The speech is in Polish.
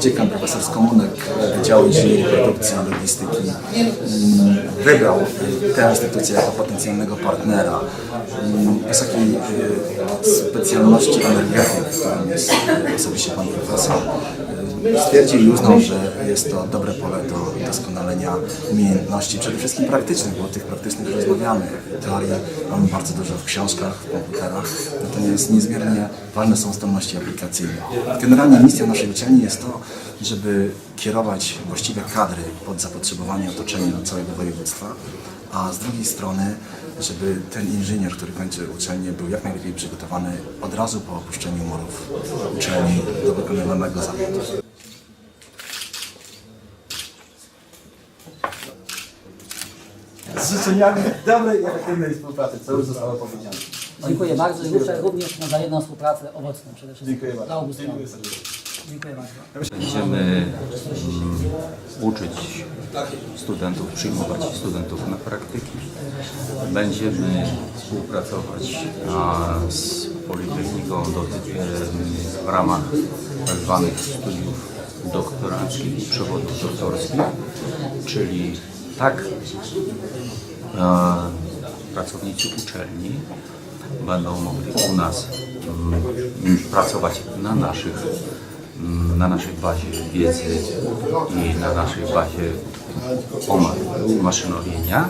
dziekan profesor Skomunek Wydziału Inżynierii Produkcji i Logistyki mm, wybrał y, tę instytucję jako potencjalnego partnera mm, wysokiej y, specjalności energetyk, którym jest osobiście pan profesor. Stwierdził i uznał, że jest to dobre pole do doskonalenia umiejętności, przede wszystkim praktycznych, bo o tych praktycznych rozmawiamy. Teorii mamy bardzo dużo w książkach, w komputerach, natomiast niezmiernie ważne są zdolności aplikacyjne. Generalnie misją naszej uczelni jest to, żeby kierować właściwe kadry pod zapotrzebowanie otoczenia całego województwa, a z drugiej strony, żeby ten inżynier, który kończy uczelnię, był jak najlepiej przygotowany od razu po opuszczeniu murów uczelni do wykonywanego zawodu. Z życzeniami dobrej i efektywnej współpracy, co już zostało powiedziane. Dziękuję bardzo i liczę również na wzajemną współpracę owocną przede wszystkim. Dziękuję bardzo. Dla obu stron. Dziękuję serdecznie. Dziękuję bardzo. Będziemy mm, uczyć studentów, przyjmować studentów na praktyki. Będziemy współpracować z Politechniką do, em, w ramach tak zwanych studiów doktoranckich i przewodów doktorskich, czyli tak pracownicy uczelni będą mogli u nas mm, pracować na naszych mm, na naszej bazie wiedzy i na naszej bazie omaszynowienia.